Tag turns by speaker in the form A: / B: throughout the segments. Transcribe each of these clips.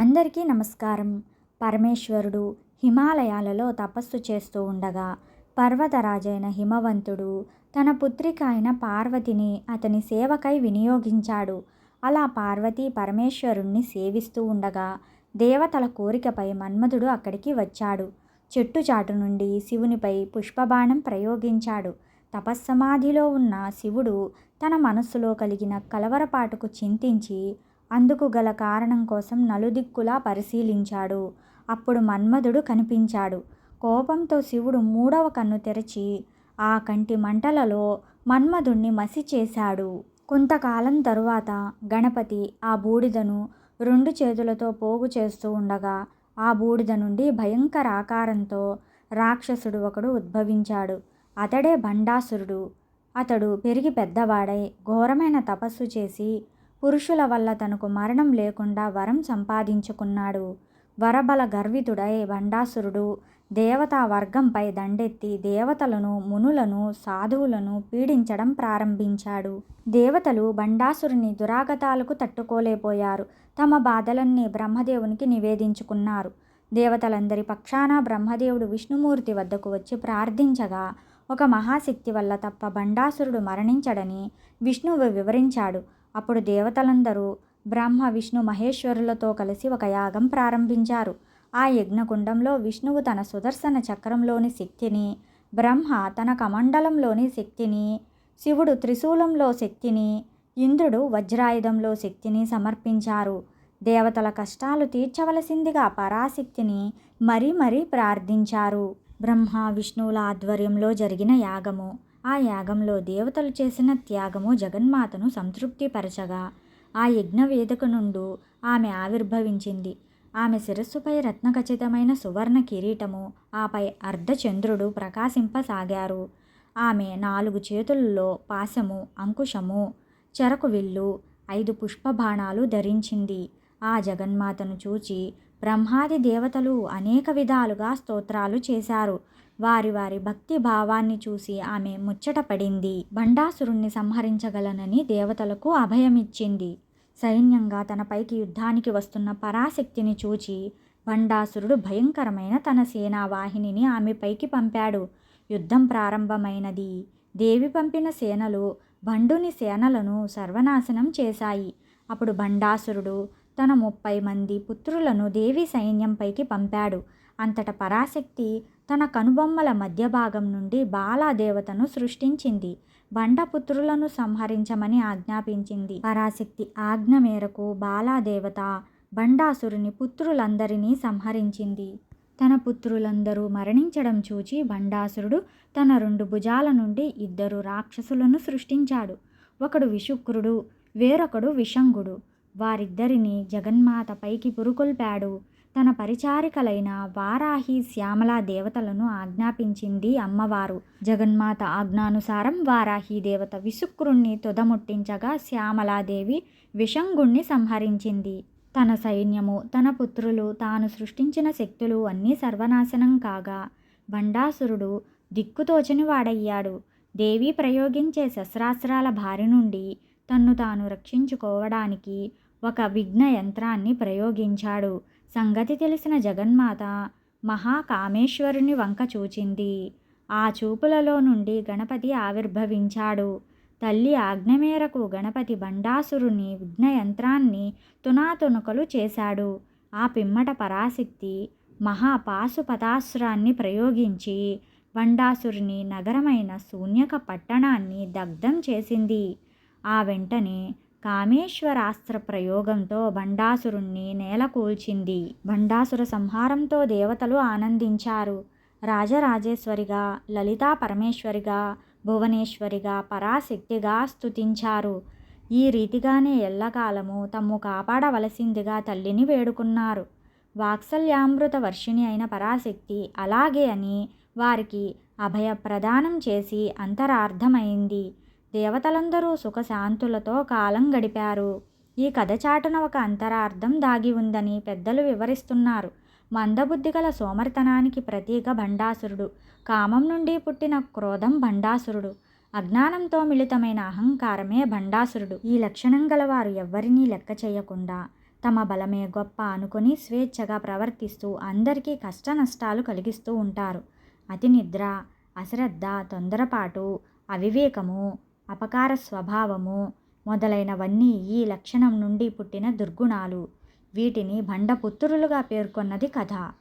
A: అందరికీ నమస్కారం. పరమేశ్వరుడు హిమాలయాలలో తపస్సు చేస్తూ ఉండగా పర్వతరాజైన హిమవంతుడు తన పుత్రిక అయిన పార్వతిని అతని సేవకై వినియోగించాడు. అలా పార్వతి పరమేశ్వరుణ్ణి సేవిస్తూ ఉండగా దేవతల కోరికపై మన్మధుడు అక్కడికి వచ్చాడు. చెట్టు చాటు నుండి శివునిపై పుష్పబాణం ప్రయోగించాడు. తపస్సమాధిలో ఉన్న శివుడు తన మనస్సులో కలిగిన కలవరపాటుకు చింతించి అందుకు గల కారణం కోసం నలుదిక్కులా పరిశీలించాడు. అప్పుడు మన్మధుడు కనిపించాడు. కోపంతో శివుడు మూడవ కన్ను తెరచి ఆ కంటి మంటలలో మన్మధుణ్ణి మసి చేశాడు. కొంతకాలం తరువాత గణపతి ఆ బూడిదను రెండు చేతులతో పోగు చేస్తూ ఉండగా ఆ బూడిద నుండి భయంకర ఆకారంతో రాక్షసుడు ఒకడు ఉద్భవించాడు. అతడే భండాసురుడు అతడు పెరిగి పెద్దవాడై ఘోరమైన తపస్సు చేసి పురుషుల వల్ల తనకు మరణం లేకుండా వరం సంపాదించుకున్నాడు. వరబల గర్వితుడై భండాసురుడు దేవతా వర్గంపై దండెత్తి దేవతలను మునులను సాధువులను పీడించడం ప్రారంభించాడు. దేవతలు భండాసురుని దురాగతాలకు తట్టుకోలేకపోయారు తమ బాధలన్నీ బ్రహ్మదేవునికి నివేదించుకున్నారు. దేవతలందరి పక్షాన బ్రహ్మదేవుడు విష్ణుమూర్తి వద్దకు వచ్చి ప్రార్థించగా ఒక మహాశక్తి వల్ల తప్ప భండాసురుడు మరణించడని విష్ణువు వివరించాడు. అప్పుడు దేవతలందరూ బ్రహ్మ విష్ణు మహేశ్వరులతో కలిసి ఒక యాగం ప్రారంభించారు. ఆ యజ్ఞకుండంలో విష్ణువు తన సుదర్శన చక్రంలోని శక్తిని బ్రహ్మ తన కమండలంలోని శక్తిని శివుడు త్రిశూలంలో శక్తిని ఇంద్రుడు వజ్రాయుధంలో శక్తిని సమర్పించారు. దేవతల కష్టాలు తీర్చవలసిందిగా పరాశక్తిని మరీ మరీ ప్రార్థించారు. బ్రహ్మ విష్ణువుల ఆధ్వర్యంలో జరిగిన యాగము ఆ యాగంలో దేవతలు చేసిన త్యాగము జగన్మాతను సంతృప్తిపరచగా ఆ యజ్ఞ వేదిక నుండి ఆమె ఆవిర్భవించింది. ఆమె శిరస్సుపై రత్నఖచితమైన సువర్ణ కిరీటము ఆపై అర్ధచంద్రుడు ప్రకాశింపసాగారు. ఆమె నాలుగు చేతుల్లో పాశము అంకుశము చెరకు విల్లు ఐదు పుష్పబాణాలు ధరించింది. ఆ జగన్మాతను చూచి బ్రహ్మాది దేవతలు అనేక విధాలుగా స్తోత్రాలు చేశారు. వారి వారి భక్తి భావాన్ని చూసి ఆమె ముచ్చటపడింది బండాసురుణ్ణి సంహరించగలనని దేవతలకు అభయమిచ్చింది. సైన్యంగా తనపైకి యుద్ధానికి వస్తున్న పరాశక్తిని చూచి బండాసురుడు భయంకరమైన తన సేనావాహినిని ఆమెపైకి పంపాడు. యుద్ధం ప్రారంభమైనది. దేవి పంపిన సేనలు బండుని సేనలను సర్వనాశనం చేశాయి. అప్పుడు బండాసురుడు తన ముప్పై మంది పుత్రులను దేవి సైన్యంపైకి పంపాడు. అంతట పరాశక్తి తన కనుబొమ్మల మధ్య భాగం నుండి బాలాదేవతను సృష్టించింది. బండపుత్రులను సంహరించమని ఆజ్ఞాపించింది. పరాశక్తి ఆజ్ఞ మేరకు బాలాదేవత బండాసురుని పుత్రులందరినీ సంహరించింది. తన పుత్రులందరూ మరణించడం చూచి బండాసురుడు తన రెండు భుజాల నుండి ఇద్దరు రాక్షసులను సృష్టించాడు. ఒకడు విశుక్రుడు వేరొకడు విషంగుడు వారిద్దరిని జగన్మాత పైకి పురుకొల్పాడు. తన పరిచారికలైన వారాహి శ్యామల దేవతలను ఆజ్ఞాపించింది అమ్మవారు. జగన్మాత ఆజ్ఞానుసారం వారాహి దేవత విశుక్రుణ్ణి తొదముట్టించగా శ్యామలాదేవి విషంగుణ్ణి సంహరించింది. తన సైన్యము తన పుత్రులు తాను సృష్టించిన శక్తులు అన్నీ సర్వనాశనం కాగా బండాసురుడు దిక్కుతోచని వాడయ్యాడు. దేవి ప్రయోగించే శస్త్రాస్త్రాల బారి నుండి తన్ను తాను రక్షించుకోవడానికి ఒక విఘ్న యంత్రాన్ని ప్రయోగించాడు. సంగతి తెలిసిన జగన్మాత మహాకామేశ్వరుని వంక చూచింది. ఆ చూపులలో నుండి గణపతి ఆవిర్భవించాడు. తల్లి ఆజ్ఞ మేరకు గణపతి బండాసురుని విఘ్న యంత్రాన్ని తునాతునకలు చేశాడు. ఆ పిమ్మట పరాశక్తి మహాపాశుపతాస్త్రాన్ని ప్రయోగించి బండాసురుని నగరమైన శూన్యక పట్టణాన్ని దగ్ధం చేసింది. ఆ వెంటనే కామేశ్వరాస్త్ర ప్రయోగంతో భండాసురుణ్ణి నేలకూల్చింది భండాసుర సంహారంతో దేవతలు ఆనందించారు. రాజరాజేశ్వరిగా లలితా పరమేశ్వరిగా భువనేశ్వరిగా పరాశక్తిగా స్తుతించారు. ఈ రీతిగానే ఎల్లకాలము తమ్ము కాపాడవలసిందిగా తల్లిని వేడుకున్నారు. వాత్సల్యామృత వర్షిణి అయిన పరాశక్తి అలాగే అని వారికి అభయ ప్రదానం చేసి అంతరార్థమైంది. దేవతలందరూ సుఖశాంతులతో కాలం గడిపారు. ఈ కథ చాటున ఒక అంతరార్థం దాగి ఉందని పెద్దలు వివరిస్తున్నారు. మందబుద్ధి గల సోమరితనానికి ప్రతీక భండాసురుడు కామం నుండి పుట్టిన క్రోధం భండాసురుడు అజ్ఞానంతో మిళితమైన అహంకారమే భండాసురుడు ఈ లక్షణం గలవారు ఎవ్వరినీ లెక్క చేయకుండా తమ బలమే గొప్ప అనుకుని స్వేచ్ఛగా ప్రవర్తిస్తూ అందరికీ కష్ట నష్టాలు కలిగిస్తూ ఉంటారు. అతి నిద్ర అశ్రద్ధ తొందరపాటు అవివేకము అపకార స్వభావము మొదలైనవన్నీ ఈ లక్షణం నుండి పుట్టిన దుర్గుణాలు. వీటిని భండపుత్రులుగా పేర్కొన్నది కథ.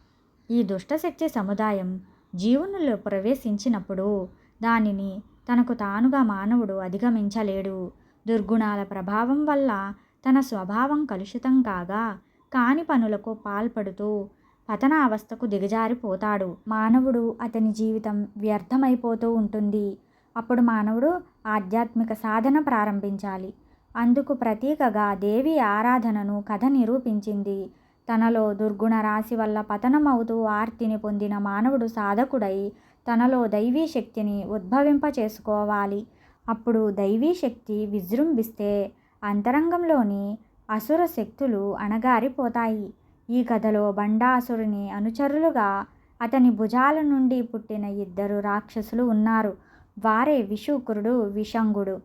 A: ఈ దుష్టశక్తి సముదాయం జీవునిలో ప్రవేశించినప్పుడు దానిని తనకు తానుగా మానవుడు అధిగమించలేడు. దుర్గుణాల ప్రభావం వల్ల తన స్వభావం కలుషితం కాగా కాని పనులకు పాల్పడుతూ పతనావస్థకు దిగజారిపోతాడు. మానవుడు అతని జీవితం వ్యర్థమైపోతూ ఉంటుంది. అప్పుడు మానవుడు ఆధ్యాత్మిక సాధన ప్రారంభించాలి. అందుకు ప్రతీకగా దేవి ఆరాధనను కథ నిరూపించింది. తనలో దుర్గుణ రాశి వల్ల పతనమవుతూ ఆర్తిని పొందిన మానవుడు సాధకుడై తనలో దైవీ శక్తిని ఉద్భవింప చేసుకోవాలి. అప్పుడు దైవీ శక్తి విజృంభిస్తే అంతరంగంలోని అసుర శక్తులు అణగారిపోతాయి. ఈ కథలో బండాసురుని అనుచరులుగా అతని భుజాల నుండి పుట్టిన ఇద్దరు రాక్షసులు ఉన్నారు. వారే విషుకురుడు విషంగుడు.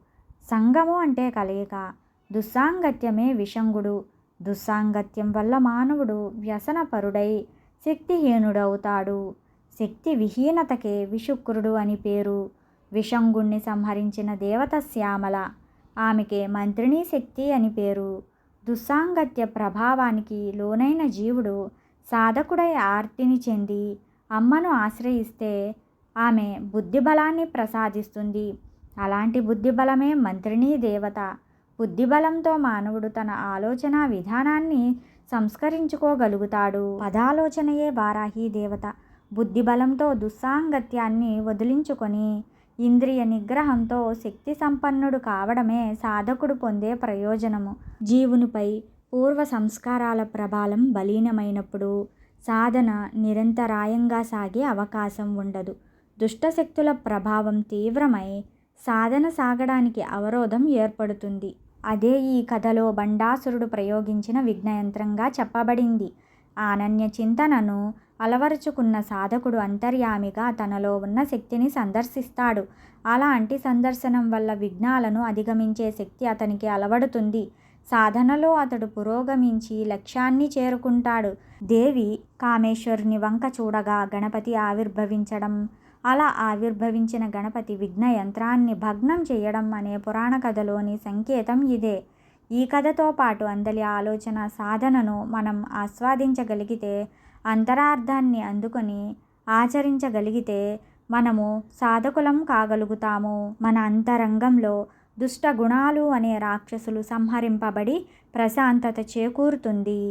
A: సంగము అంటే కలయిక. దుస్సాంగత్యమే విషంగుడు. దుస్సాంగత్యం వల్ల మానవుడు వ్యసనపరుడై శక్తిహీనుడవుతాడు. శక్తి విహీనతకే విషుక్రుడు అని పేరు. విషంగుణ్ణి సంహరించిన దేవత శ్యామల. ఆమెకే మంత్రిణీ శక్తి అని పేరు. దుస్సాంగత్య ప్రభావానికి లోనైన జీవుడు సాధకుడై ఆర్తిని చెంది అమ్మను ఆశ్రయిస్తే ఆమె బుద్ధిబలాన్ని ప్రసాదిస్తుంది. అలాంటి బుద్ధిబలమే మంత్రినీ దేవత. బుద్ధిబలంతో మానవుడు తన ఆలోచన విధానాన్ని సంస్కరించుకోగలుగుతాడు. పదాలోచనయే వారాహి దేవత. బుద్ధిబలంతో దుస్సాంగత్యాన్ని వదిలించుకొని ఇంద్రియ నిగ్రహంతో శక్తి సంపన్నుడు కావడమే సాధకుడు పొందే ప్రయోజనము. జీవునిపై పూర్వ సంస్కారాల ప్రభావం బలీనమైనప్పుడు సాధన నిరంతరాయంగా సాగే అవకాశం ఉండదు. దుష్టశక్తుల ప్రభావం తీవ్రమై సాధన సాగడానికి అవరోధం ఏర్పడుతుంది. అదే ఈ కథలో బండాసురుడు ప్రయోగించిన విఘ్నయంత్రంగా చెప్పబడింది. ఆనన్య చింతనను అలవరుచుకున్న సాధకుడు అంతర్యామిగా తనలో ఉన్న శక్తిని సందర్శిస్తాడు. అలాంటి సందర్శనం వల్ల విఘ్నాలను అధిగమించే శక్తి అతనికి అలవడుతుంది. సాధనలో అతడు పురోగమించి లక్ష్యాన్ని చేరుకుంటాడు. దేవి కామేశ్వరుని వంక చూడగా గణపతి ఆవిర్భవించడం అలా ఆవిర్భవించిన గణపతి విఘ్న యంత్రాన్ని భగ్నం చేయడం అనే పురాణ కథలోని సంకేతం ఇదే. ఈ కథతో పాటు అందలి ఆలోచన సాధనను మనం ఆస్వాదించగలిగితే అంతరార్థాన్ని అందుకొని ఆచరించగలిగితే మనము సాధకులం కాగలుగుతాము. మన అంతరంగంలో దుష్ట గుణాలు అనే రాక్షసులు సంహరింపబడి ప్రశాంతత చేకూరుతుంది.